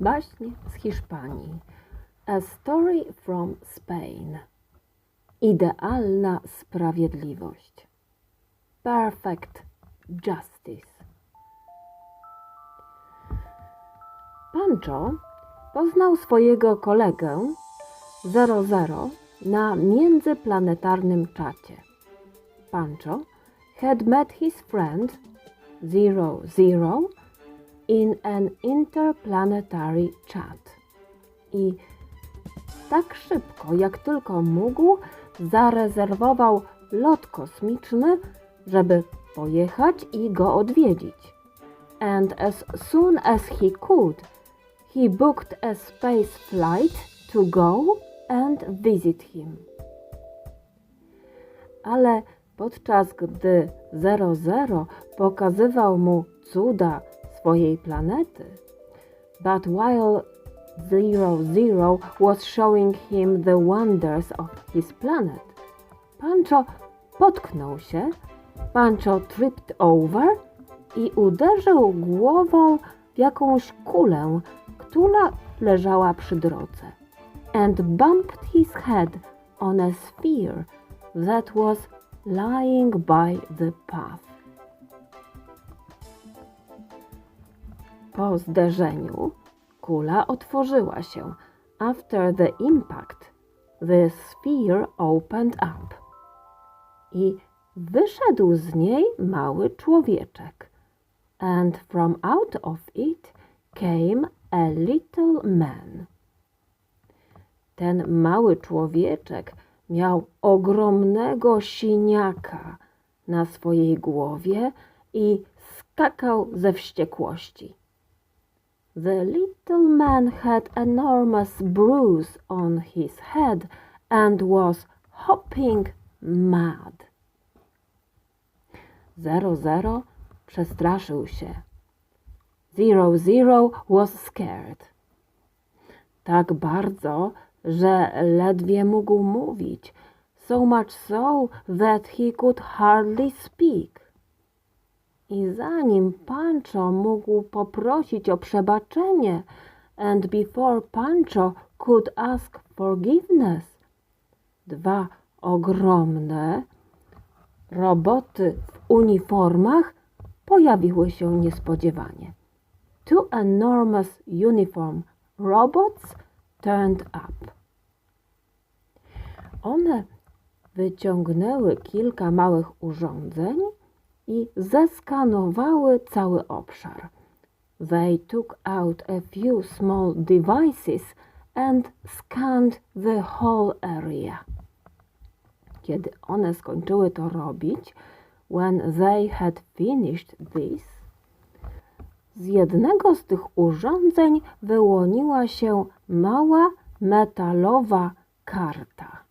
Baśnie z Hiszpanii. A story from Spain. Idealna sprawiedliwość. Perfect justice. Pancho poznał swojego kolegę 00 na międzyplanetarnym czacie. Pancho had met his friend 00 in an interplanetary chat. I tak szybko, jak tylko mógł, zarezerwował lot kosmiczny, żeby pojechać i go odwiedzić. And as soon as he could, he booked a space flight to go and visit him. Ale podczas gdy 00 pokazywał mu cuda swojej planety, but while 00 was showing him the wonders of his planet, Pancho potknął się, Pancho tripped over i uderzył głową w jakąś kulę, która leżała przy drodze, and bumped his head on a sphere that was lying by the path. Po zderzeniu kula otworzyła się. After the impact, the sphere opened up. I wyszedł z niej mały człowieczek. And from out of it came a little man. Ten mały człowieczek miał ogromnego siniaka na swojej głowie i skakał ze wściekłości. The little man had enormous bruise on his head and was hopping mad. Zero zero przestraszył się. Zero zero was scared. Tak bardzo, że ledwie mógł mówić, so much so that he could hardly speak. I zanim Pancho mógł poprosić o przebaczenie, and before Pancho could ask forgiveness, dwa ogromne roboty w uniformach pojawiły się niespodziewanie. Two enormous uniform robots turned up. One wyciągnęły kilka małych urządzeń i zeskanowały cały obszar. They took out a few small devices and scanned the whole area. Kiedy one skończyły to robić, when they had finished this, z jednego z tych urządzeń wyłoniła się mała metalowa karta.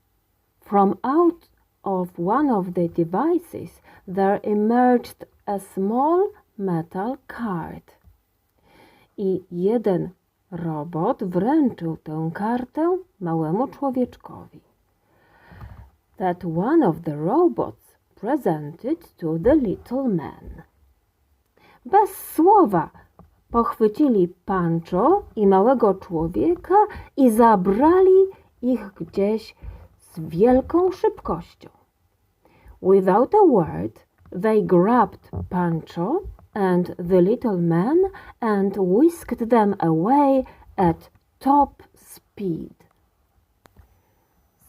From out of one of the devices there emerged a small metal card. I jeden robot wręczył tę kartę małemu człowieczkowi. That one of the robots presented to the little man. Bez słowa pochwycili Pancho i małego człowieka i zabrali ich gdzieś z wielką szybkością. Without a word, they grabbed Pancho and the little man and whisked them away at top speed.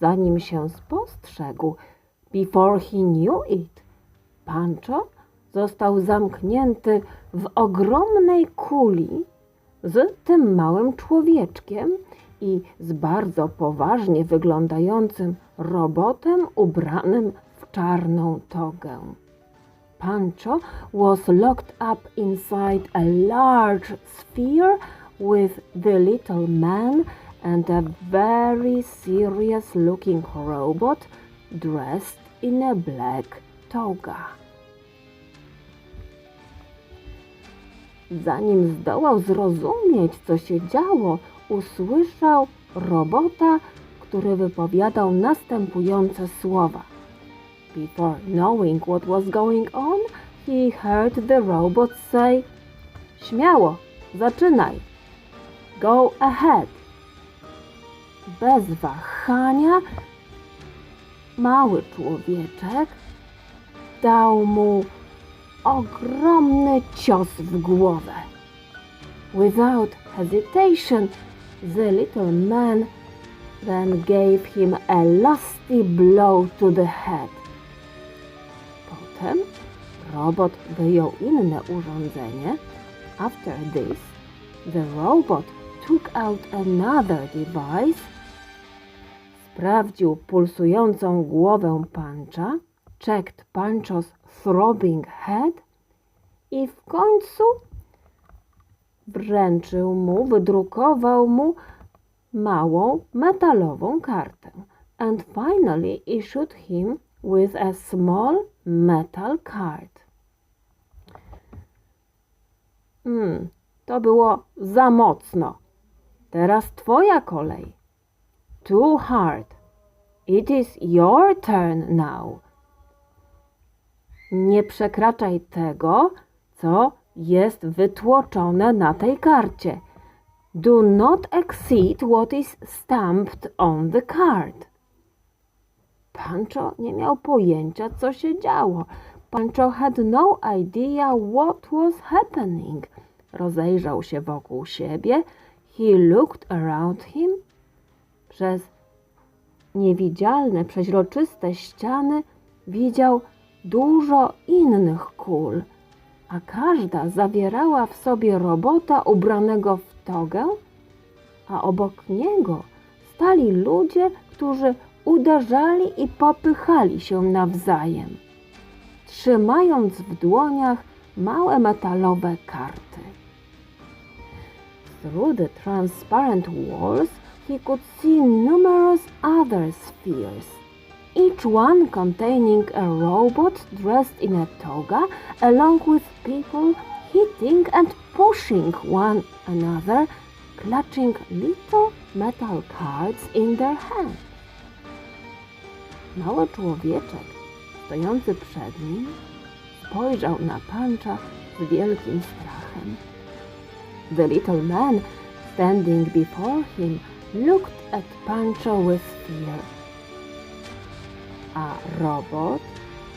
Zanim się spostrzegł, before he knew it, Pancho został zamknięty w ogromnej kuli z tym małym człowieczkiem i z bardzo poważnie wyglądającym robotem ubranym czarną togę. Pancho was locked up inside a large sphere with the little man and a very serious looking robot dressed in a black toga. Zanim zdołał zrozumieć, co się działo, usłyszał robota, który wypowiadał następujące słowa. Before knowing what was going on, he heard the robot say: Śmiało, zaczynaj. Go ahead. Bez wahania mały człowieczek dał mu ogromny cios w głowę. Without hesitation, the little man then gave him a lusty blow to the head. Potem robot wyjął inne urządzenie. After this, the robot took out another device. Sprawdził pulsującą głowę Puncha, checked Pancho's throbbing head i w końcu wręczył mu, wydrukował mu małą metalową kartę. And finally issued him with a small metal card. Hmm, to było za mocno. Teraz twoja kolej. Too hard. It is your turn now. Nie przekraczaj tego, co jest wytłoczone na tej karcie. Do not exceed what is stamped on the card. Pancho nie miał pojęcia, co się działo. Pancho had no idea what was happening. Rozejrzał się wokół siebie. He looked around him. Przez niewidzialne, przeźroczyste ściany widział dużo innych kul, a każda zawierała w sobie robota ubranego w togę, a obok niego stali ludzie, którzy uderzali i popychali się nawzajem, trzymając w dłoniach małe metalowe karty. Through the transparent walls, he could see numerous other spheres, each one containing a robot dressed in a toga, along with people hitting and pushing one another, clutching little metal cards in their hands. Mały człowieczek stojący przed nim spojrzał na pancza z wielkim strachem. The little man standing before him looked at Pancho with fear. A robot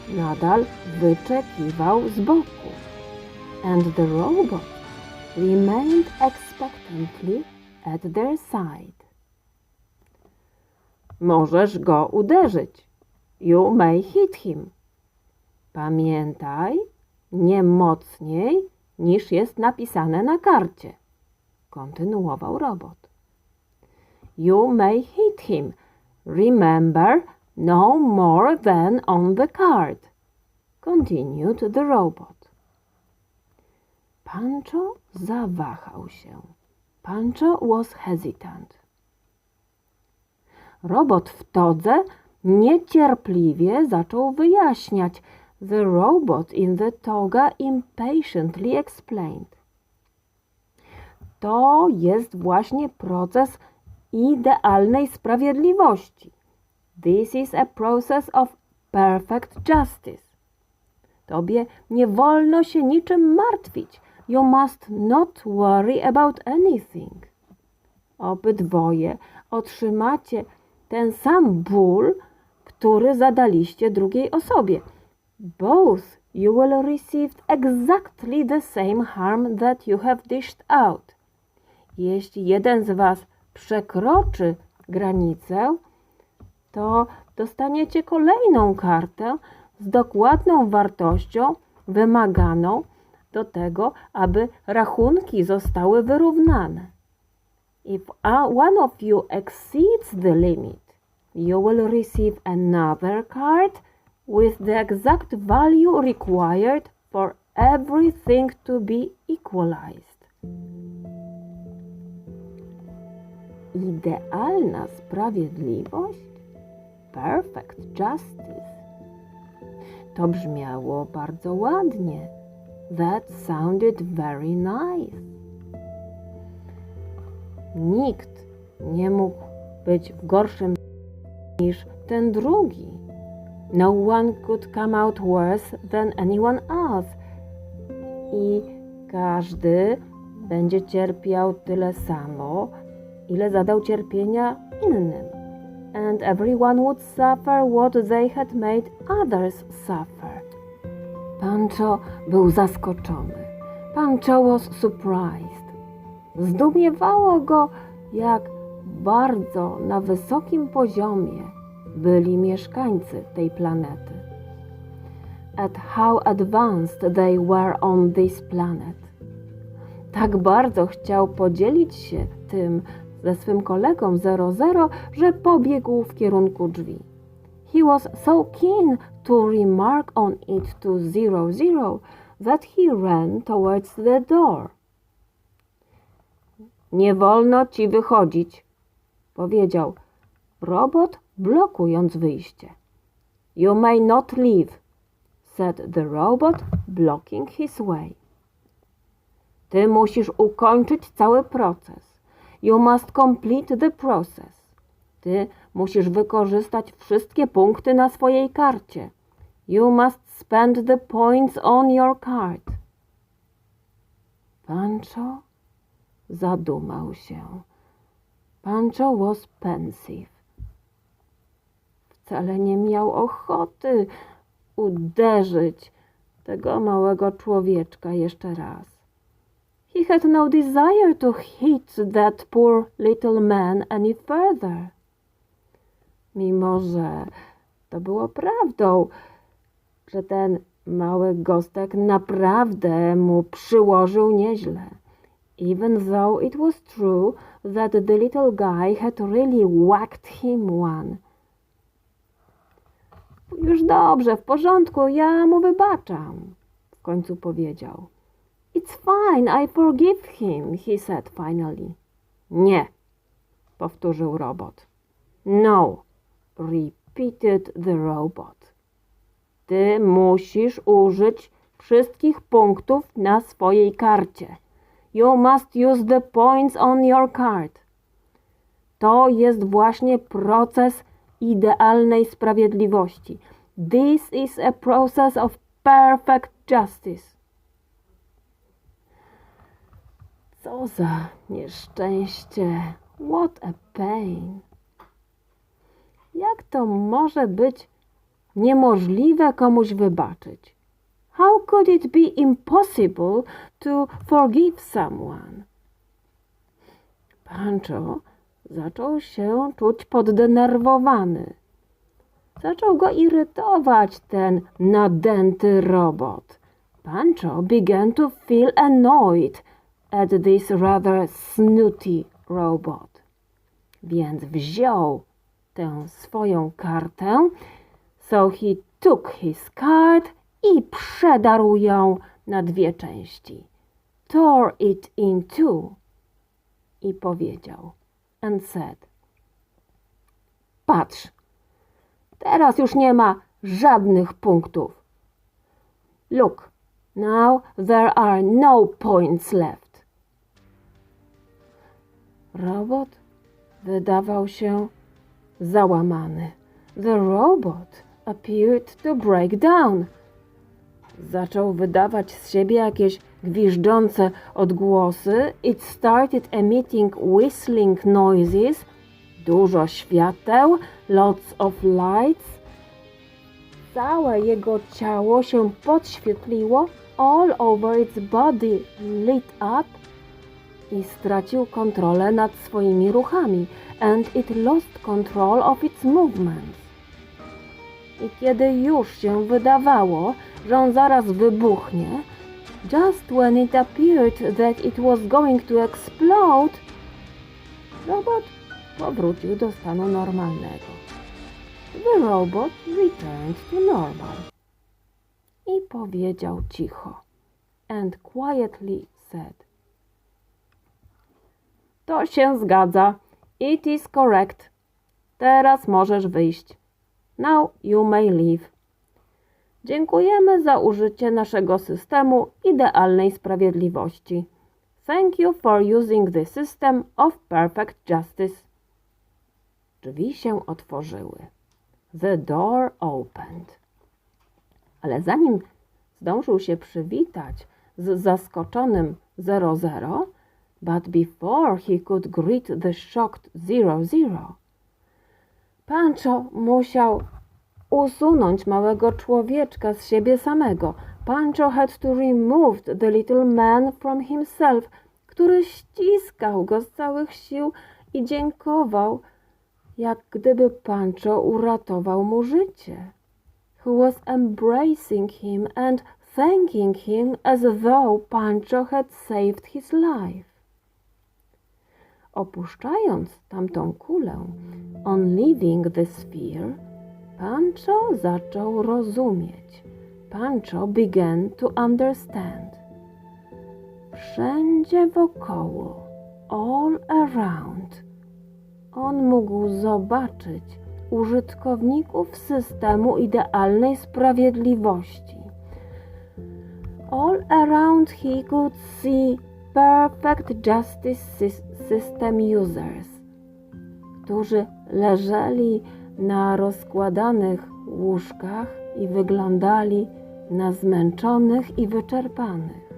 nadal wyczekiwał z boku. And the robot remained expectantly at their side. Możesz go uderzyć. You may hit him. Pamiętaj, nie mocniej niż jest napisane na karcie. Kontynuował robot. You may hit him. Remember, no more than on the card. Continued the robot. Pancho zawahał się. Pancho was hesitant. Robot w todze niecierpliwie zaczął wyjaśniać. The robot in the toga impatiently explained. To jest właśnie proces idealnej sprawiedliwości. This is a process of perfect justice. Tobie nie wolno się niczym martwić. You must not worry about anything. Obydwoje otrzymacie ten sam ból, który zadaliście drugiej osobie. Both you will receive exactly the same harm that you have dished out. Jeśli jeden z Was przekroczy granicę, to dostaniecie kolejną kartę z dokładną wartością wymaganą do tego, aby rachunki zostały wyrównane. If uh, one of you exceeds the limit, you will receive another card with the exact value required for everything to be equalized. Idealna sprawiedliwość? Perfect justice. To brzmiało bardzo ładnie. That sounded very nice. Nikt nie mógł być w gorszym niż ten drugi. No one could come out worse than anyone else. I każdy będzie cierpiał tyle samo, ile zadał cierpienia innym. And everyone would suffer what they had made others suffer. Pancho był zaskoczony. Pancho was surprised. Zdumiewało go, jak bardzo na wysokim poziomie byli mieszkańcy tej planety. At how advanced they were on this planet. Tak bardzo chciał podzielić się tym ze swym kolegą 00, że pobiegł w kierunku drzwi. He was so keen to remark on it to 00 that he ran towards the door. Nie wolno ci wychodzić, powiedział robot, blokując wyjście. You may not leave, said the robot, blocking his way. Ty musisz ukończyć cały proces. You must complete the process. Ty musisz wykorzystać wszystkie punkty na swojej karcie. You must spend the points on your card. Pancho zadumał się. Pancho was pensive. Wcale nie miał ochoty uderzyć tego małego człowieczka jeszcze raz. He had no desire to hit that poor little man any further. Mimo, że to było prawdą, że ten mały gostek naprawdę mu przyłożył nieźle. Even though it was true that the little guy had really whacked him one. Już dobrze, w porządku, ja mu wybaczam, w końcu powiedział. It's fine, I forgive him, he said finally. Nie, powtórzył robot. No, repeated the robot. Ty musisz użyć wszystkich punktów na swojej karcie. You must use the points on your card. To jest właśnie proces idealnej sprawiedliwości. This is a process of perfect justice. Co za nieszczęście. What a pain. Jak to może być niemożliwe komuś wybaczyć? How could it be impossible to forgive someone? Pancho zaczął się czuć poddenerwowany. Zaczął go irytować ten nadęty robot. Pancho began to feel annoyed at this rather snooty robot. Więc wziął tę swoją kartę, so he took his card i przedarł ją na dwie części. Tore it in two i powiedział and said Patrz, teraz już nie ma żadnych punktów. Look, now there are no points left. Robot wydawał się załamany. The robot appeared to break down. Zaczął wydawać z siebie jakieś gwiżdżące odgłosy. It started emitting whistling noises. Dużo świateł, lots of lights. Całe jego ciało się podświetliło. All over its body lit up i stracił kontrolę nad swoimi ruchami and it lost control of its movements. I kiedy już się wydawało, że on zaraz wybuchnie, just when it appeared that it was going to explode, robot powrócił do stanu normalnego. The robot returned to normal. I powiedział cicho and quietly said to się zgadza. It is correct. Teraz możesz wyjść. Now you may leave. Dziękujemy za użycie naszego systemu idealnej sprawiedliwości. Thank you for using the system of perfect justice. Drzwi się otworzyły. The door opened. Ale zanim zdążył się przywitać z zaskoczonym 00, But before he could greet the shocked Zero Zero, Pancho musiał usunąć małego człowieczka z siebie samego. Pancho had to remove the little man from himself, który ściskał go z całych sił i dziękował, jak gdyby Pancho uratował mu życie. He was embracing him and thanking him as though Pancho had saved his life. Opuszczając tamtą kulę, on leaving the sphere, Pancho zaczął rozumieć. Pancho began to understand. Wszędzie wokoło, all around, on mógł zobaczyć użytkowników systemu idealnej sprawiedliwości. All around he could see perfect justice sys- system users, którzy leżeli na rozkładanych łóżkach i wyglądali na zmęczonych i wyczerpanych.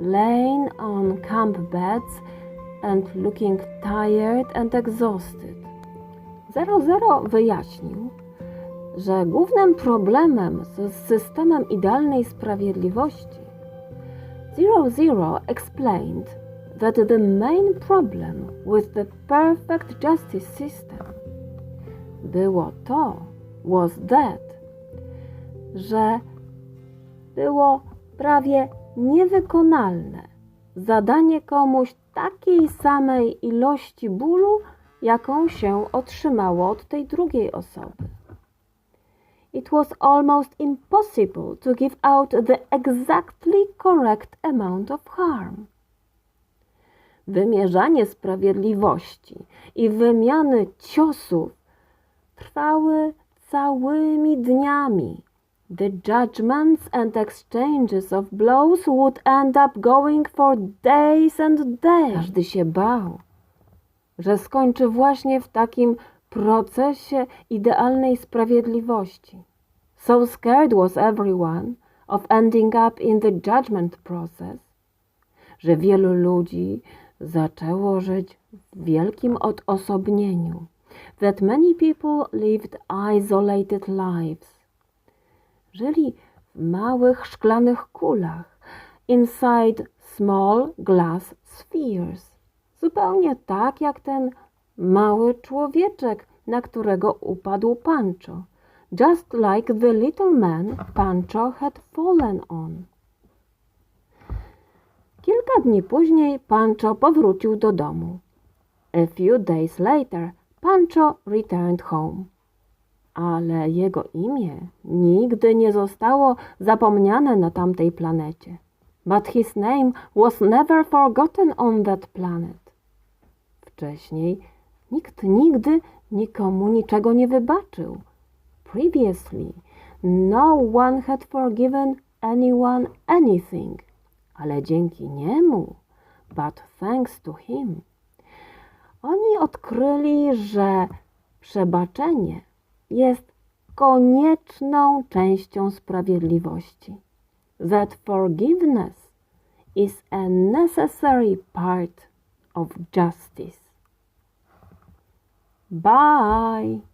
Laying on camp beds and looking tired and exhausted. 00 wyjaśnił, że głównym problemem z systemem idealnej sprawiedliwości Zero Zero explained that the main problem with the perfect justice system było to, was that, że było prawie niewykonalne zadanie komuś takiej samej ilości bólu, jaką się otrzymało od tej drugiej osoby. It was almost impossible to give out the exactly correct amount of harm. Wymierzanie sprawiedliwości i wymiany ciosów trwały całymi dniami. The judgments and exchanges of blows would end up going for days and days. Każdy się bał, że skończy właśnie w takim procesie idealnej sprawiedliwości. So scared was everyone of ending up in the judgment process, że wielu ludzi zaczęło żyć w wielkim odosobnieniu. That many people lived isolated lives. Żyli w małych szklanych kulach, inside small glass spheres. Zupełnie tak jak ten mały człowieczek, na którego upadł Pancho. Just like the little man Pancho had fallen on. Kilka dni później Pancho powrócił do domu. A few days later Pancho returned home. Ale jego imię nigdy nie zostało zapomniane na tamtej planecie. But his name was never forgotten on that planet. Wcześniej nikt nigdy nikomu niczego nie wybaczył. Previously, no one had forgiven anyone anything. Ale dzięki niemu, but thanks to him, oni odkryli, że przebaczenie jest konieczną częścią sprawiedliwości. That forgiveness is a necessary part of justice. Bye.